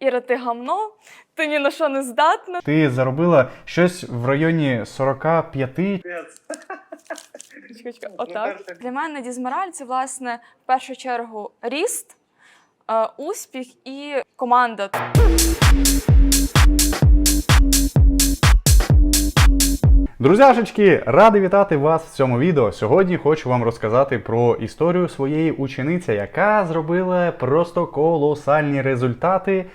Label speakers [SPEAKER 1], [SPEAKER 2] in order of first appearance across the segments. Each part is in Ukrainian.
[SPEAKER 1] Іра, ти гамно, ти ні на що не здатна.
[SPEAKER 2] Ти заробила щось в районі 45
[SPEAKER 1] Чекай, чекай, Отак. Для мене дізмораль це власне в першу чергу ріст, е, успіх і команда.
[SPEAKER 2] Друзяшечки, радий вітати вас в цьому відео. Сьогодні хочу вам розказати про історію своєї учениці, яка зробила просто колосальні результати.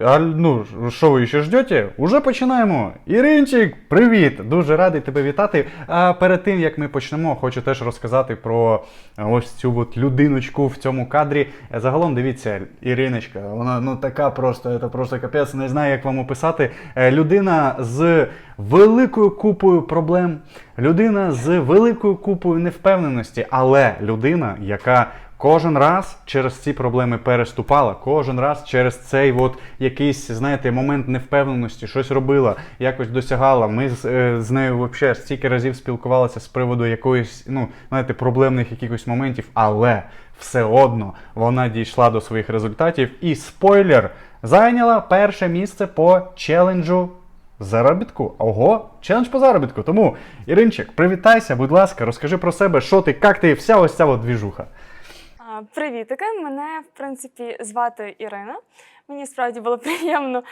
[SPEAKER 2] А, ну, що ви ще ждете? Уже починаємо. Іринчик, привіт! Дуже радий тебе вітати. А перед тим як ми почнемо, хочу теж розказати про е, ось цю от людиночку в цьому кадрі. Е, Загалом дивіться, Іриночка, вона ну така просто, це просто капець, не знаю, як вам описати. Е, Людина з великою купою проблем, людина з великою купою невпевненості, але людина, яка Кожен раз через ці проблеми переступала, кожен раз через цей от якийсь, знаєте, момент невпевненості, щось робила, якось досягала. Ми з, е, з нею взагалі стільки разів спілкувалися з приводу якоїсь, ну, знаєте, проблемних якихось моментів, але все одно вона дійшла до своїх результатів і спойлер зайняла перше місце по челенджу заробітку. Ого, челендж по заробітку. Тому, Іринчик, привітайся, будь ласка, розкажи про себе, що ти, як ти, вся ось ця от двіжуха.
[SPEAKER 1] Привітики, мене в принципі звати Ірина. Мені справді було приємно,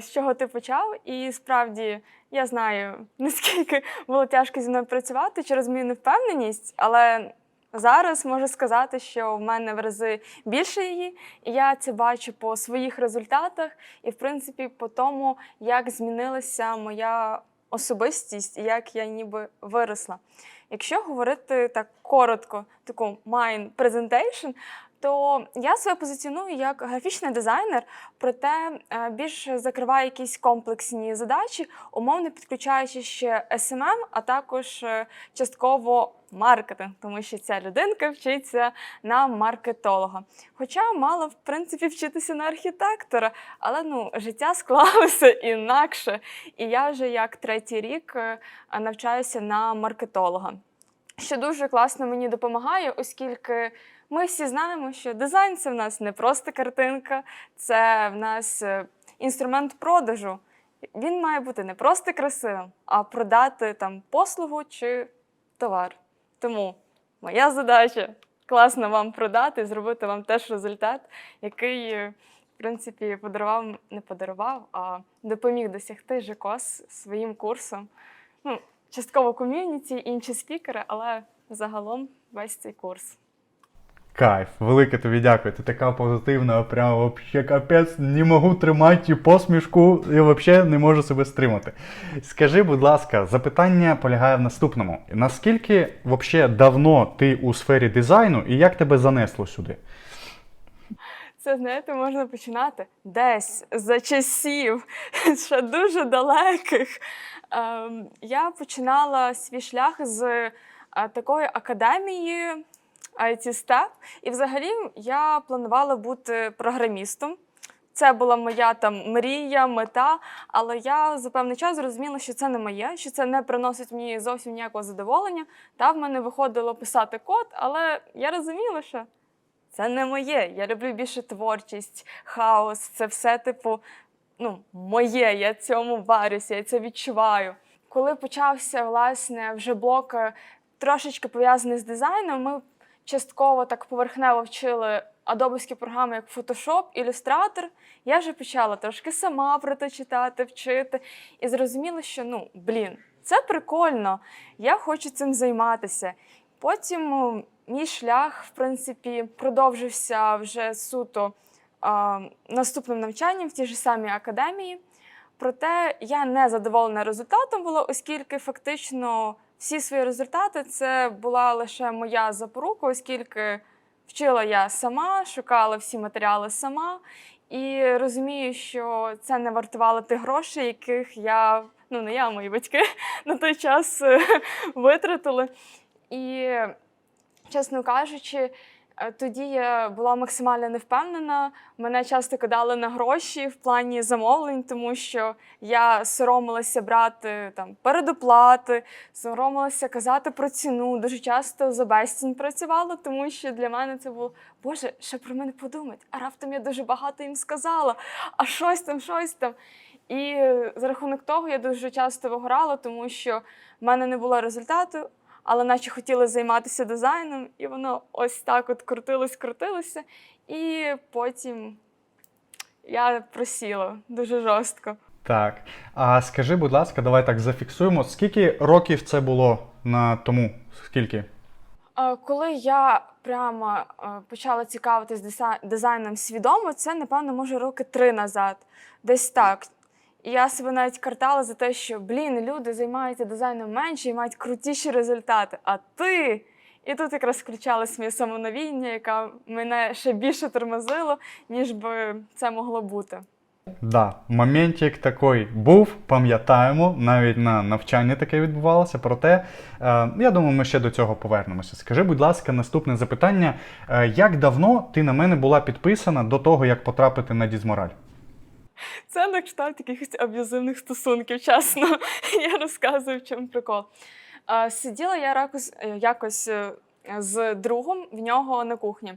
[SPEAKER 1] з чого ти почав. І справді я знаю, наскільки було тяжко зі мною працювати через мою невпевненість, але зараз можу сказати, що в мене в рази більше її, і я це бачу по своїх результатах, і в принципі по тому, як змінилася моя особистість і як я ніби виросла. Якщо говорити так коротко, таку mind presentation, то я себе позиціоную як графічний дизайнер, проте е, більше закриваю якісь комплексні задачі, умовно підключаючи ще SMM, а також е, частково маркетинг, тому що ця людинка вчиться на маркетолога. Хоча мала в принципі вчитися на архітектора, але ну життя склалося інакше. І я вже як третій рік е, навчаюся на маркетолога що дуже класно мені допомагає, оскільки ми всі знаємо, що дизайн це в нас не просто картинка, це в нас е, інструмент продажу. Він має бути не просто красивим, а продати там послугу чи товар. Тому моя задача класно вам продати, зробити вам теж результат, який, е, в принципі, подарував, не подарував, а допоміг досягти ЖКОС своїм курсом. Ну, частково ком'юніті, інші спікери, але загалом весь цей курс.
[SPEAKER 2] Кайф, велике тобі дякую. Ти така позитивна, прям вообще капець, не можу тримати посмішку і взагалі не можу себе стримати. Скажи, будь ласка, запитання полягає в наступному: наскільки взагалі давно ти у сфері дизайну і як тебе занесло сюди?
[SPEAKER 1] Це, знаєте, можна починати десь за часів, ще дуже далеких. Ем, Я починала свій шлях з е, такої академії IT і взагалі я планувала бути програмістом. Це була моя там мрія, мета, але я за певний час зрозуміла, що це не моє, що це не приносить мені зовсім ніякого задоволення. Та в мене виходило писати код, але я розуміла, що це не моє. Я люблю більше творчість, хаос. Це все, типу, ну, моє. Я цьому варюся, я це відчуваю. Коли почався власне вже блок е, трошечки пов'язаний з дизайном, ми частково так поверхнево вчили адобовські програми, як Photoshop, Illustrator. Я вже почала трошки сама про це читати, вчити, і зрозуміла, що ну блін, це прикольно, я хочу цим займатися. Потім мій шлях, в принципі, продовжився вже суто а, наступним навчанням в тій ж самій академії. Проте я не задоволена результатом була, оскільки фактично всі свої результати це була лише моя запорука, оскільки вчила я сама, шукала всі матеріали сама, і розумію, що це не вартувало тих грошей, яких я, ну не я, а мої батьки на той час е, витратили. І, чесно кажучи, Тоді я була максимально невпевнена. Мене часто кидали на гроші в плані замовлень, тому що я соромилася брати там передоплати, соромилася казати про ціну. Дуже часто за безцінь працювала, тому що для мене це було Боже, що про мене подумають? А раптом я дуже багато їм сказала, а щось там, щось там. І е, за рахунок того я дуже часто вигорала, тому що в мене не було результату, але наче хотіла займатися дизайном, і воно ось так от крутилось, крутилося. І потім я просіла дуже жорстко.
[SPEAKER 2] Так. А скажи, будь ласка, давай так зафіксуємо, скільки років це було на тому? Скільки?
[SPEAKER 1] Е, Коли я прямо е, почала цікавитись дизайном свідомо, це, напевно, може роки три назад. Десь так. І я себе навіть картала за те, що блін, люди займаються дизайном менше і мають крутіші результати. А ти. І тут якраз включалось моє самонавіння, яка мене ще більше тормозило, ніж би це могло бути.
[SPEAKER 2] Да, моментик такий був, пам'ятаємо, навіть на навчанні таке відбувалося. Проте, е, я думаю, ми ще до цього повернемося. Скажи, будь ласка, наступне запитання: Е, як давно ти на мене була підписана до того, як потрапити на Дізмораль?
[SPEAKER 1] Це на кшталт якихось аб'юзивних стосунків, чесно. Я розказую, в чому прикол. Сиділа я якось, е, якось е, з другом в нього на кухні.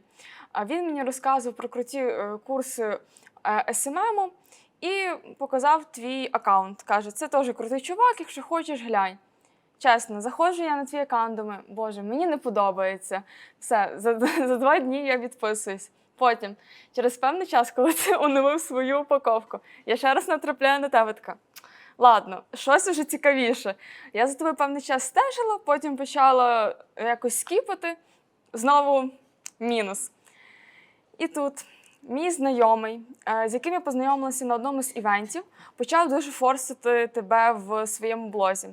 [SPEAKER 1] А він мені розказував про круті е, курси е, СММу і показав твій аккаунт. Каже, це теж крутий чувак, якщо хочеш, глянь. Чесно, заходжу я на твій аккаунт, думаю, боже, мені не подобається. Все, за, за два дні я відписуюсь. Потім, через певний час, коли ти оновив свою упаковку, я ще раз натрапляю на тебе така. Ладно, щось уже цікавіше. Я за тобою певний час стежила, потім почала якось скіпати. Знову мінус. І тут мій знайомий, е, з яким я познайомилася на одному з івентів, почав дуже форсити тебе в своєму блозі.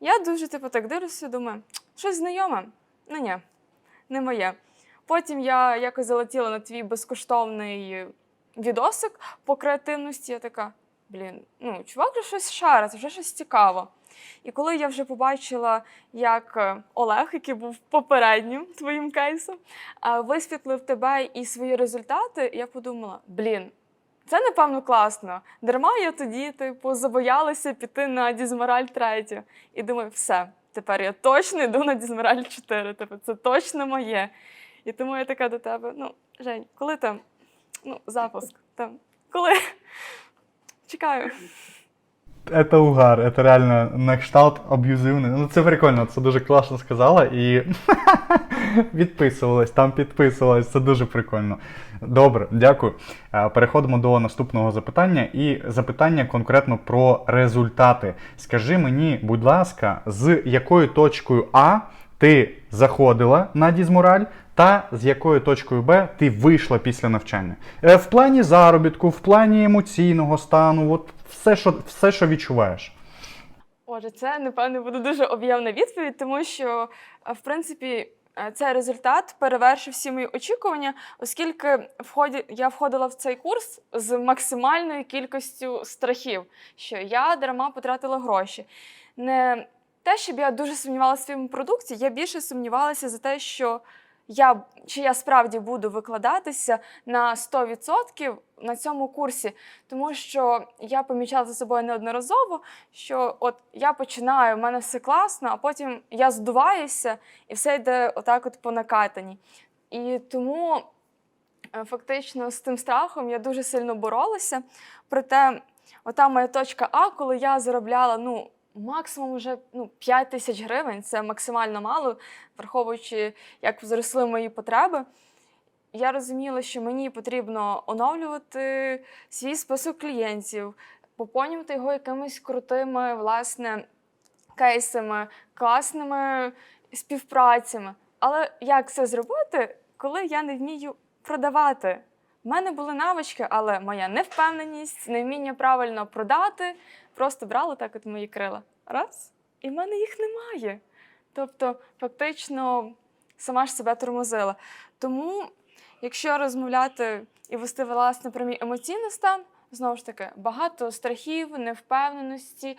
[SPEAKER 1] Я дуже типу так дивлюся, думаю, щось знайоме? Ну ні, не моє. Потім я якось залетіла на твій безкоштовний відосик по креативності. Я така, блін, ну, чувак вже щось шарить, вже щось цікаво. І коли я вже побачила, як е, Олег, який був попереднім твоїм кейсом, е, висвітлив тебе і свої результати, я подумала: блін, це напевно класно. Дарма я тоді, типу, забоялася піти на Дізмораль 3. І думаю, все, тепер я точно йду на Дізмораль 4. Типу, це точно моє. І тому я така до тебе: ну, Жень, коли там ну, запуск? Там, коли? Чекаю.
[SPEAKER 2] Це угар, це реально на кшталт аб'юзивний. Ну це прикольно, це дуже класно сказала і підписувалась, там підписувалась, це дуже прикольно. Добре, дякую. Е, Переходимо до наступного запитання. І запитання конкретно про результати. Скажи мені, будь ласка, з якою точкою А ти заходила на Дізмораль, та з якою точкою Б ти вийшла після навчання? Е, В плані заробітку, в плані емоційного стану, от все, що, все, що відчуваєш.
[SPEAKER 1] Отже, це напевно буде дуже об'ємна відповідь, тому що, е, в принципі, е, цей результат перевершив всі мої очікування, оскільки в ході я входила в цей курс з максимальною кількістю страхів, що я дарма потратила гроші. Не те, щоб я дуже сумнівалася в своєму продукті, я більше сумнівалася за те, що я чи я справді буду викладатися на 100% на цьому курсі, тому що я помічала за собою неодноразово, що от я починаю, в мене все класно, а потім я здуваюся і все йде отак, от по накатанні. І тому е, фактично з тим страхом я дуже сильно боролася. Проте, ота моя точка А, коли я заробляла, ну. Максимум вже ну, 5 тисяч гривень це максимально мало, враховуючи, як зросли мої потреби. Я розуміла, що мені потрібно оновлювати свій список клієнтів, поповнювати його якимись крутими власне, кейсами, класними співпрацями. Але як це зробити, коли я не вмію продавати? У мене були навички, але моя невпевненість, невміння правильно продати, просто брала так от мої крила. Раз, і в мене їх немає. Тобто, фактично, сама ж себе тормозила. Тому, якщо розмовляти і вести власне про мій емоційний стан, знову ж таки, багато страхів, невпевненості,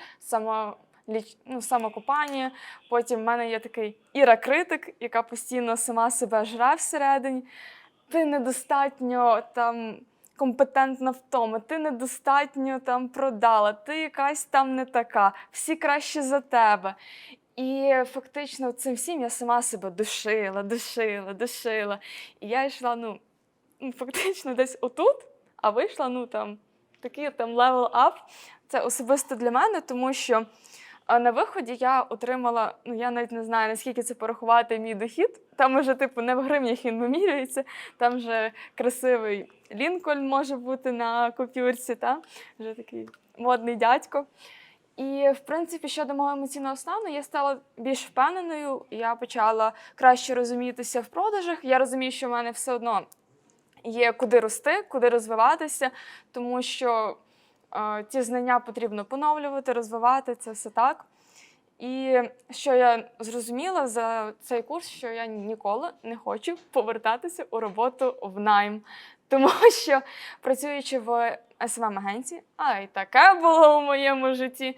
[SPEAKER 1] ліч... ну, самокопання. Потім в мене є такий Іра-критик, яка постійно сама себе жре всередині. Ти недостатньо там компетентна в тому, ти недостатньо там продала, ти якась там не така, всі краще за тебе. І фактично цим всім я сама себе душила, душила, душила. І я йшла, ну, ну, фактично десь отут, а вийшла, ну там, такий там level up. Це особисто для мене, тому що а, на виході я отримала, ну я навіть не знаю, наскільки це порахувати мій дохід. Там уже, типу, не в гривнях він вимірюється, там вже красивий Лінкольн може бути на купюрці, та? вже такий модний дядько. І, в принципі, щодо мого емоційного стану, я стала більш впевненою. Я почала краще розумітися в продажах. Я розумію, що в мене все одно є куди рости, куди розвиватися, тому що ті знання потрібно поновлювати, розвивати це все так. І що я зрозуміла за цей курс, що я ніколи не хочу повертатися у роботу в найм. Тому що працюючи в смм агенції а й таке було у моєму житті.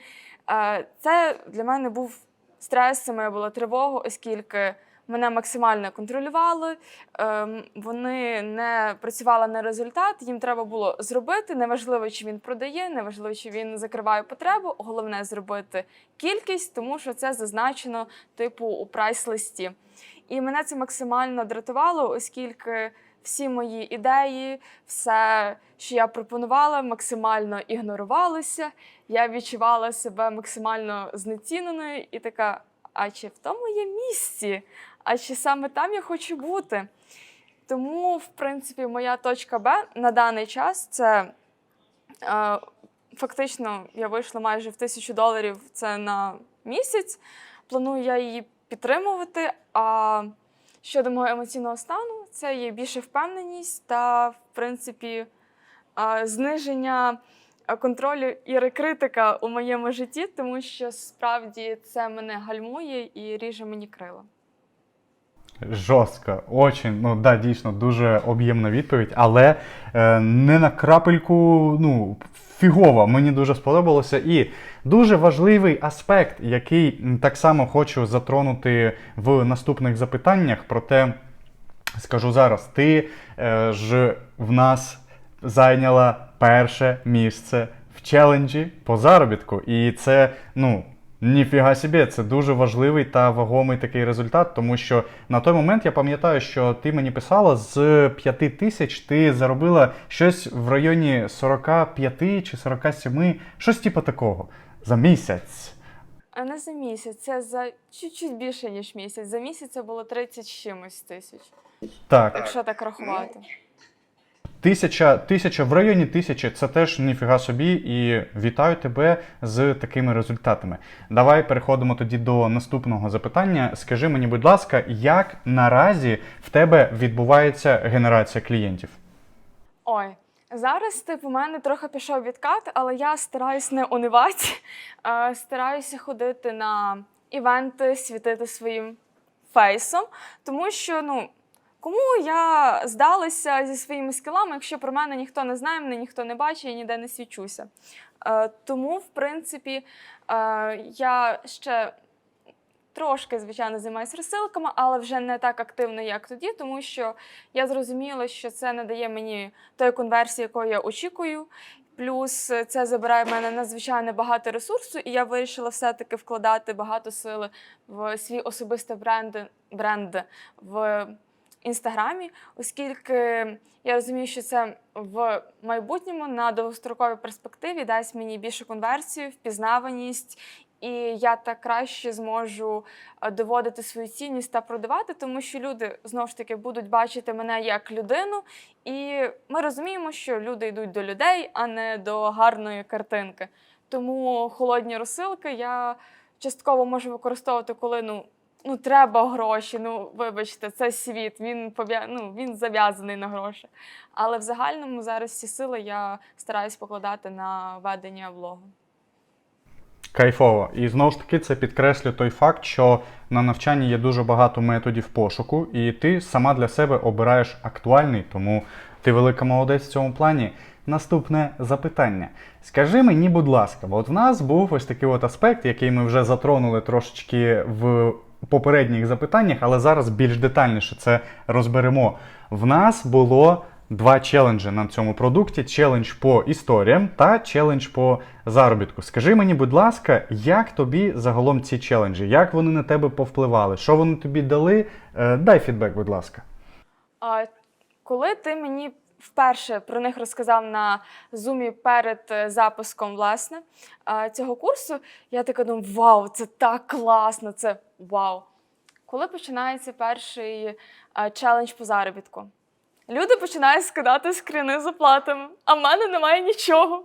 [SPEAKER 1] е, Це для мене був стрес, це моя була тривога, оскільки мене максимально контролювали. ем, Вони не працювали на результат, їм треба було зробити. Неважливо, чи він продає, неважливо, чи він закриває потребу. Головне зробити кількість, тому що це зазначено типу у прайс-листі. І мене це максимально дратувало, оскільки всі мої ідеї, все, що я пропонувала, максимально ігнорувалося. Я відчувала себе максимально знеціненою і така: а чи в тому є місці? А чи саме там я хочу бути? Тому, в принципі, моя точка Б на даний час це е, фактично я вийшла майже в тисячу доларів це на місяць. Планую я її підтримувати. А щодо мого емоційного стану, це є більше впевненість та, в принципі, а, зниження контролю і рекритика у моєму житті, тому що справді це мене гальмує і ріже мені крила.
[SPEAKER 2] Жорстко, очень, ну да, дійсно, дуже об'ємна відповідь, але е, не на крапельку, ну, фігово, мені дуже сподобалося. І дуже важливий аспект, який так само хочу затронути в наступних запитаннях, проте скажу зараз, ти е, ж в нас зайняла перше місце в челенджі по заробітку. І це, ну, ніфіга собі, це дуже важливий та вагомий такий результат, тому що на той момент я пам'ятаю, що ти мені писала з 5 тисяч ти заробила щось в районі 45 чи 47, щось типу такого за місяць.
[SPEAKER 1] А не за місяць, це за чуть-чуть більше, ніж місяць. За місяць це було 30 чимось тисяч,
[SPEAKER 2] Так,
[SPEAKER 1] якщо так рахувати.
[SPEAKER 2] Тисяча, тисяча в районі тисячі це теж ніфіга собі, і вітаю тебе з такими результатами. Давай переходимо тоді до наступного запитання. Скажи мені, будь ласка, як наразі в тебе відбувається генерація клієнтів?
[SPEAKER 1] Ой, зараз типу, у мене трохи пішов відкат, але я стараюсь не унивати. Е, стараюся ходити на івенти, світити своїм фейсом, тому що ну. Кому я здалася зі своїми скілами, якщо про мене ніхто не знає, мене ніхто не бачить, я ніде не свічуся. Е, тому, в принципі, е, я ще трошки, звичайно, займаюся розсилками, але вже не так активно, як тоді, тому що я зрозуміла, що це не дає мені тої конверсії, якої я очікую. Плюс е, це забирає в мене надзвичайно багато ресурсу, і я вирішила все-таки вкладати багато сили в свій особистий бренд, бренд в інстаграмі, оскільки я розумію, що це в майбутньому на довгостроковій перспективі дасть мені більшу конверсію, впізнаваність, і я так краще зможу е, доводити свою цінність та продавати, тому що люди знову ж таки будуть бачити мене як людину, і ми розуміємо, що люди йдуть до людей, а не до гарної картинки. Тому холодні розсилки я частково можу використовувати, коли ну. Ну, треба гроші. Ну, вибачте, це світ. Він ну, він зав'язаний на гроші. Але в загальному зараз всі сили я стараюсь покладати на ведення влогу.
[SPEAKER 2] Кайфово. І знову ж таки це підкреслює той факт, що на навчанні є дуже багато методів пошуку, і ти сама для себе обираєш актуальний, тому ти велика молодець в цьому плані. наступне запитання. Скажи мені, будь ласка, от в нас був ось такий от аспект, який ми вже затронули трошечки в попередніх запитаннях, але зараз більш детальніше це розберемо. В нас було два челенджі на цьому продукті: челендж по історіям та челендж по заробітку. Скажи мені, будь ласка, як тобі загалом ці челенджі? Як вони на тебе повпливали? Що вони тобі дали? Е, дай фідбек, будь ласка.
[SPEAKER 1] А коли ти мені вперше про них розказав на зумі перед е, запуском власне цього курсу, я така думаю, вау, це так класно! Це вау. Коли починається перший е, челендж по заробітку, люди починають скидати скріни з оплатами, а в мене немає нічого.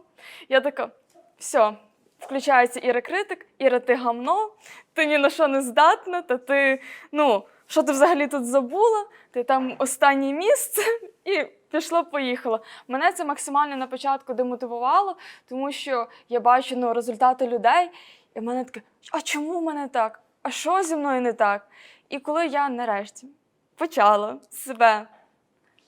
[SPEAKER 1] Я така, все. Включається Іра критик, Іра, ти гамно, ти ні на що не здатна, та ти, ну, що ти взагалі тут забула? Ти там останнє місце і пішло-поїхало. Мене це максимально на початку демотивувало, тому що я бачу ну, результати людей, і в мене таке, а чому в мене так? А що зі мною не так? І коли я нарешті почала себе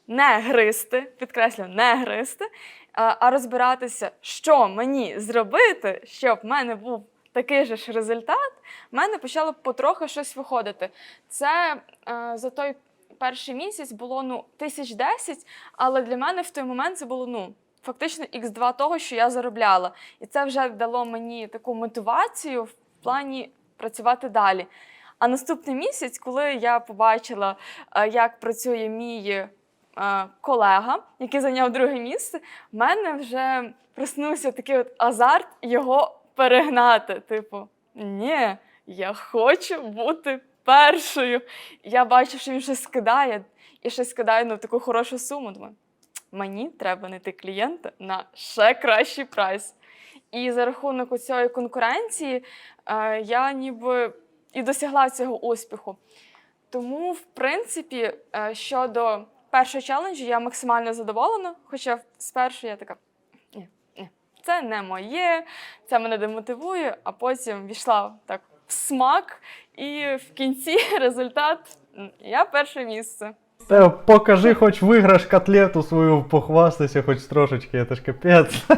[SPEAKER 1] не гризти, підкреслю, не гризти, а, розбиратися, що мені зробити, щоб в мене був такий же ж результат, в мене почало потрохи щось виходити. Це е, за той перший місяць було ну, тисяч десять, але для мене в той момент це було ну, фактично х2 того, що я заробляла. І це вже дало мені таку мотивацію в плані працювати далі. А наступний місяць, коли я побачила, е, як працює мій е, колега, який зайняв друге місце, в мене вже проснувся такий от азарт його перегнати. Типу, ні, я хочу бути першою. Я бачу, що він щось скидає, і щось скидає на таку хорошу суму. Думаю, мені треба знайти клієнта на ще кращий прайс. І за рахунок цієї конкуренції е, я ніби і досягла цього успіху. Тому, в принципі, е, щодо першого челенджу я максимально задоволена. Хоча спершу я така, це не моє, це мене демотивує, а потім війшла так в смак, і в кінці результат я перше місце.
[SPEAKER 2] Та покажи, хоч виграш котлету свою, похвастайся, хоч трошечки, це ж капець.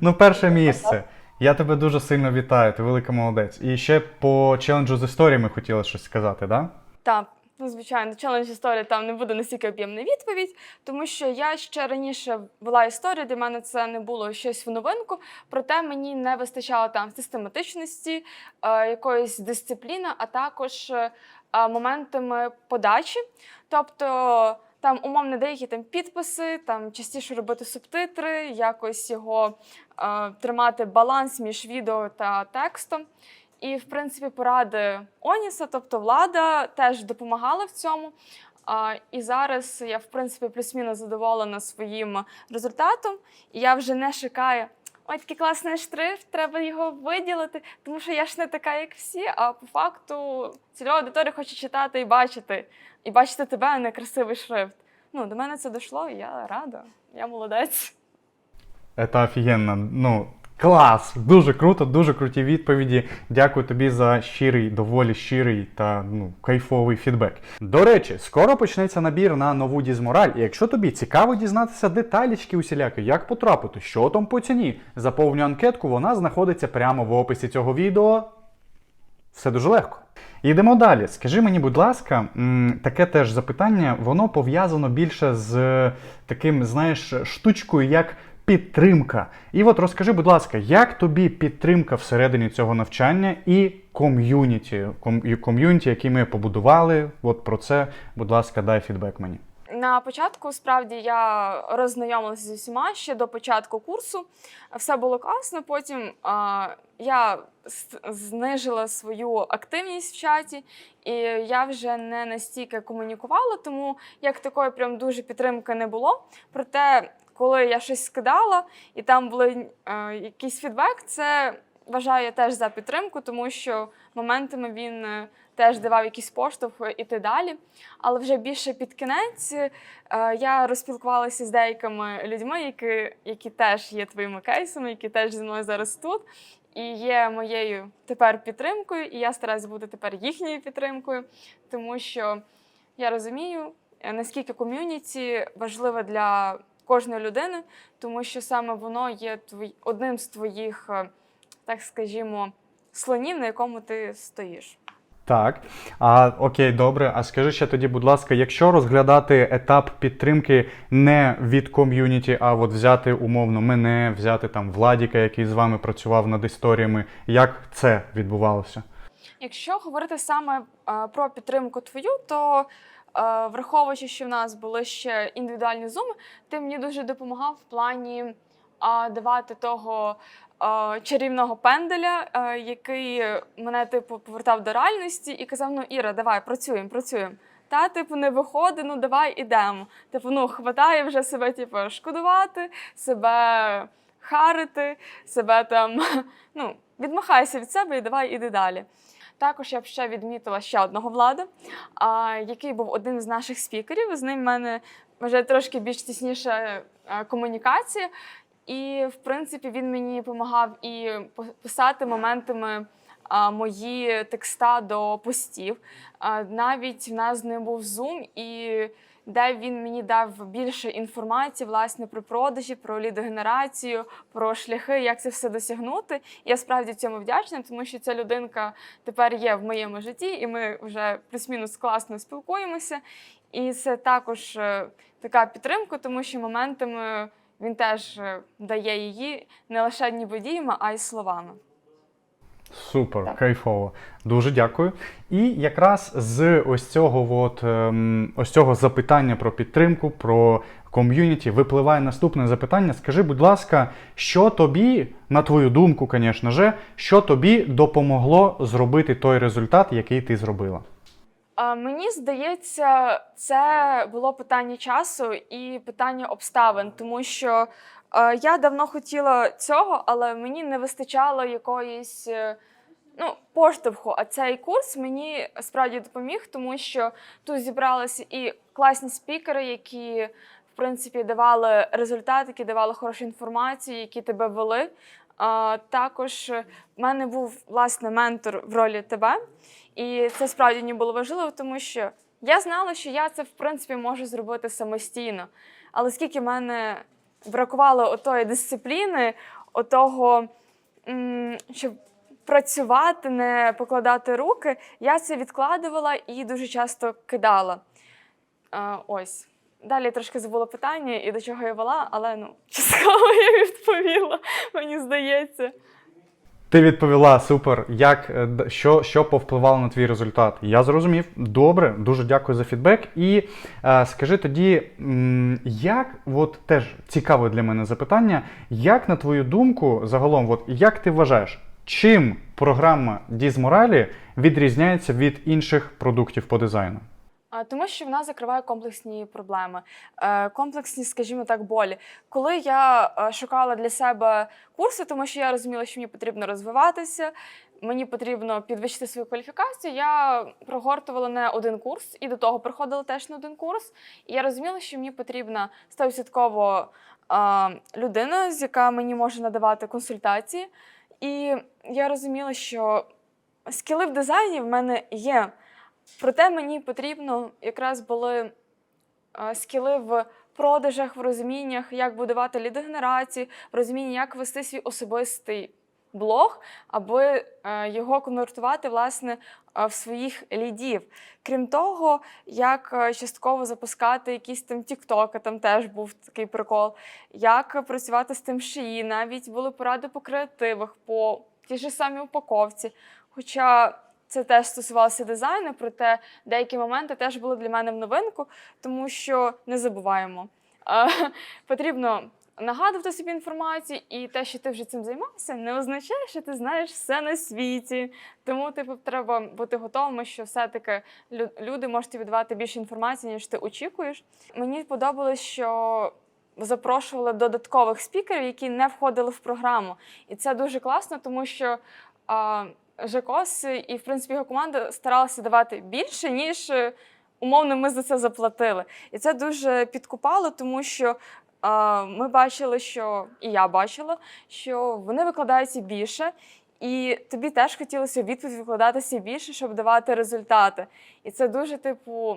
[SPEAKER 2] ну, перше місце. Я тебе дуже сильно вітаю, ти велика молодець. І ще по челенджу з історіями хотіла щось сказати, так? Да?
[SPEAKER 1] Так, ну звичайно, челендж історії там не буде настільки об'ємна відповідь, тому що я ще раніше вела історію, для мене це не було щось в новинку, проте мені не вистачало там систематичності, е, якоїсь дисципліни, а також е, моментами подачі. Тобто там умовно деякі там підписи, там частіше робити субтитри, якось його е, тримати баланс між відео та текстом. І, в принципі, поради Оніса, тобто влада, теж допомагала в цьому. А, і зараз я, в принципі, плюс-мінус задоволена своїм результатом. І я вже не шукаю. Ой, такий класний шрифт, треба його виділити, тому що я ж не така, як всі. А по факту цільова аудиторія хоче читати і бачити, і бачити тебе, а не красивий шрифт. Ну, до мене це дійшло, і я рада. Я молодець.
[SPEAKER 2] Це офігенно. Ну, клас! Дуже круто, дуже круті відповіді. Дякую тобі за щирий, доволі щирий та ну, кайфовий фідбек. До речі, скоро почнеться набір на нову Дізмораль. І якщо тобі цікаво дізнатися деталічки усіляки, як потрапити, що там по ціні, заповню анкетку, вона знаходиться прямо в описі цього відео. Все дуже легко. Йдемо далі. Скажи мені, будь ласка, таке теж запитання, воно пов'язано більше з таким, знаєш, штучкою, як підтримка. І от розкажи, будь ласка, як тобі підтримка всередині цього навчання і ком'юніті, ком- ком'юніті, який ми побудували? От про це, будь ласка, дай фідбек мені.
[SPEAKER 1] На початку справді я роззнайомилася зі всіма ще до початку курсу. Все було класно. Потім а, я знижила свою активність в чаті, і я вже не настільки комунікувала, тому як такої прям дуже підтримки не було. Проте, коли я щось скидала, і там були е, якийсь фідбек, це вважаю я теж за підтримку, тому що моментами він е, теж давав якийсь поштовх іти далі. Але вже більше під кінець е, я розпілкувалася з деякими людьми, які, які теж є твоїми кейсами, які теж зі мною зараз тут. І є моєю тепер підтримкою, і я стараюся бути тепер їхньою підтримкою, тому що я розумію, е, наскільки ком'юніті важливе для кожної людини, тому що саме воно є одним з твоїх, е, так скажімо, слонів, на якому ти стоїш.
[SPEAKER 2] Так. А окей, добре. А скажи ще тоді, будь ласка, якщо розглядати етап підтримки не від ком'юніті, а от взяти умовно мене, взяти там Владіка, який з вами працював над історіями, як це відбувалося?
[SPEAKER 1] Якщо говорити саме е, про підтримку твою, то враховуючи, що в нас були ще індивідуальні зуми, ти мені дуже допомагав в плані е, давати того е, чарівного пенделя, е, який мене типу повертав до реальності і казав: ну Іра, давай, працюємо, працюємо. Та, типу, не виходить, ну давай ідемо. Типу, ну хватає вже себе, типу, шкодувати, себе харити, себе там, ну, відмахайся від себе і давай іди далі. Також я б ще відмітила ще одного влада, який був одним з наших спікерів. З ним в мене вже трошки більш тісніша е, комунікація. І, в принципі, він мені допомагав і писати моментами мої текста до постів. Навіть в нас не був Zoom, і де він мені дав більше інформації власне про продажі, про лідогенерацію, про шляхи, як це все досягнути. Я справді цьому вдячна, тому що ця людинка тепер є в моєму житті, і ми вже плюс-мінус класно спілкуємося. І це також е, така підтримка, тому що моментами він теж е, дає її не лише ніби діями, а й словами.
[SPEAKER 2] Супер,
[SPEAKER 1] Так.
[SPEAKER 2] кайфово. Дуже дякую. І якраз з ось цього, от, ем, ось цього запитання про підтримку, про ком'юніті випливає наступне запитання. Скажи, будь ласка, що тобі, на твою думку, звісно же, що тобі допомогло зробити той результат, який ти зробила?
[SPEAKER 1] Мені здається, це було питання часу і питання обставин, тому що е, я давно хотіла цього, але мені не вистачало якоїсь е, ну, поштовху. А цей курс мені справді допоміг, тому що тут зібралися і класні спікери, які в принципі давали результат, які давали хорошу інформацію, які тебе вели. Також в мене був власне ментор в ролі тебе. І це справді мені було важливо, тому що я знала, що я це в принципі можу зробити самостійно. Але скільки мене бракувало отої дисципліни, отого, щоб працювати, не покладати руки, я це відкладувала і дуже часто кидала. Ось. Далі трошки забула питання і до чого я вела, але ну, частково я відповіла, мені здається.
[SPEAKER 2] Ти відповіла супер. Як е, що, що повпливало на твій результат? Я зрозумів. Добре, дуже дякую за фідбек. І е, скажи тоді, як от теж цікаве для мене запитання, як на твою думку, загалом, от як ти вважаєш, чим програма Дізморалі відрізняється від інших продуктів по дизайну?
[SPEAKER 1] Тому що вона закриває комплексні проблеми, е, комплексні, скажімо так, болі. Коли я е, шукала для себе курси, тому що я розуміла, що мені потрібно розвиватися, мені потрібно підвищити свою кваліфікацію, я прогортувала не один курс і до того приходила теж на один курс. І я розуміла, що мені потрібна 100% е, людина, з яка мені може надавати консультації. І я розуміла, що скіли в дизайні в мене є. Проте мені потрібно якраз були е, скіли в продажах, в розуміннях, як будувати лідогенерацію, в розумінні, як вести свій особистий блог, аби е, його конвертувати власне е, в своїх лідів. Крім того, як частково запускати якісь там тіктоки, там теж був такий прикол, як працювати з тим шиї, навіть були поради по креативах, по тій ж самій упаковці. Хоча це теж стосувалося дизайну, проте деякі моменти теж були для мене в новинку, тому що не забуваємо. Потрібно нагадувати собі інформацію, і те, що ти вже цим займався, не означає, що ти знаєш все на світі. Тому типу, треба бути готовими, що все-таки люди можуть тобі давати більше інформації, ніж ти очікуєш. Мені подобалось, що запрошували додаткових спікерів, які не входили в програму. І це дуже класно, тому що. А, Жакос і, в принципі, його команда старалася давати більше, ніж е, умовно ми за це заплатили. І це дуже підкупало, тому що е, ми бачили, що і я бачила, що вони викладаються більше, і тобі теж хотілося відповідь викладатися більше, щоб давати результати. І це дуже, типу,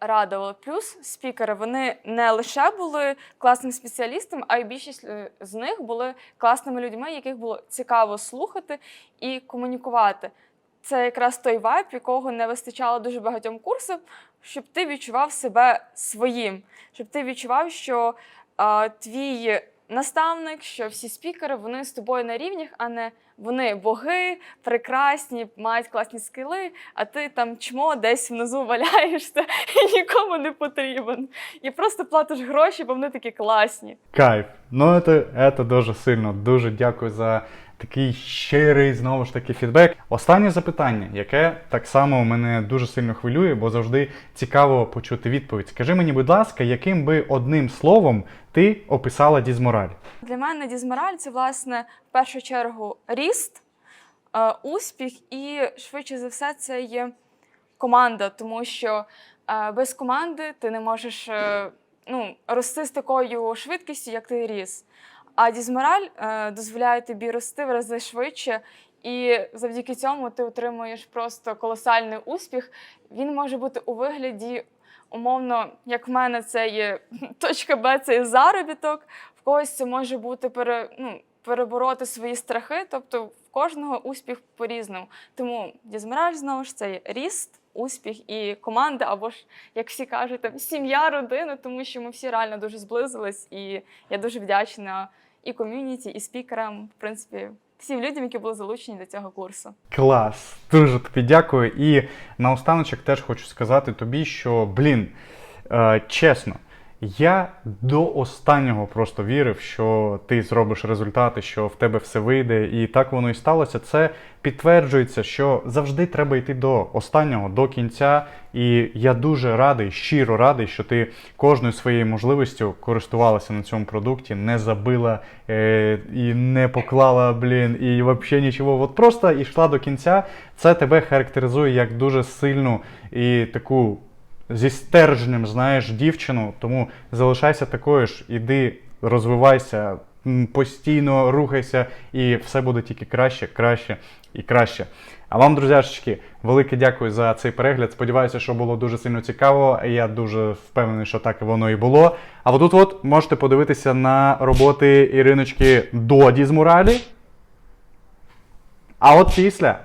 [SPEAKER 1] радувало. Плюс спікери вони не лише були класним спеціалістами, а й більшість е, з них були класними людьми, яких було цікаво слухати і комунікувати. Це якраз той вайб, якого не вистачало дуже багатьом курсам, щоб ти відчував себе своїм, щоб ти відчував, що а, твій наставник, що всі спікери вони з тобою на рівнях, а не вони боги, прекрасні, мають класні скили, а ти там чмо десь внизу валяєшся і нікому не потрібен. І просто платиш гроші, бо вони такі класні.
[SPEAKER 2] Кайф. Ну, це, це дуже сильно. Дуже дякую за такий щирий, знову ж таки, фідбек. Останнє запитання, яке так само мене дуже сильно хвилює, бо завжди цікаво почути відповідь. Скажи мені, будь ласка, яким би одним словом ти описала дізмораль?
[SPEAKER 1] Для мене дізмораль це власне в першу чергу ріст, е, успіх, і швидше за все це є команда, тому що е, без команди ти не можеш е, ну, рости з такою швидкістю, як ти ріс. А дізмораль е, дозволяє тобі рости в рази швидше, і завдяки цьому ти отримуєш просто колосальний успіх. Він може бути у вигляді, умовно, як в мене, це є точка Б, це є заробіток. В когось це може бути пере, ну, перебороти свої страхи, тобто в кожного успіх по-різному. Тому дізмораль знову ж це є ріст, успіх і команда, або ж, як всі кажуть, там сім'я, родина, тому що ми всі реально дуже зблизились, і я дуже вдячна і ком'юніті, і спікерам, в принципі, всім людям, які були залучені до цього курсу.
[SPEAKER 2] Клас, дуже тобі дякую. І наостаночок теж хочу сказати тобі, що, блін, е, чесно, я до останнього просто вірив, що ти зробиш результати, що в тебе все вийде, і так воно і сталося. Це підтверджується, що завжди треба йти до останнього, до кінця. І я дуже радий, щиро радий, що ти кожною своєю можливістю користувалася на цьому продукті, не забила е, і не поклала, блін, і взагалі нічого. От просто йшла до кінця. Це тебе характеризує як дуже сильну і таку зі стержнем, знаєш, дівчину. Тому залишайся такою ж, іди, розвивайся, постійно рухайся, і все буде тільки краще, краще і краще. А вам, друзяшечки, велике дякую за цей перегляд. Сподіваюся, що було дуже сильно цікаво. Я дуже впевнений, що так воно і було. А отут от можете подивитися на роботи Іриночки до Дізмуралі. А от після.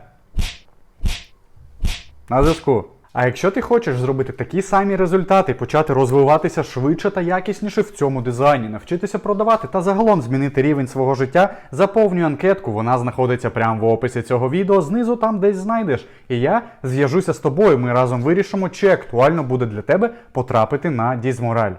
[SPEAKER 2] На зв'язку. А якщо ти хочеш зробити такі самі результати, почати розвиватися швидше та якісніше в цьому дизайні, навчитися продавати та загалом змінити рівень свого життя, заповнюй анкетку. Вона знаходиться прямо в описі цього відео. Знизу там десь знайдеш. І я зв'яжуся з тобою. Ми разом вирішимо, чи актуально буде для тебе потрапити на Дізмораль.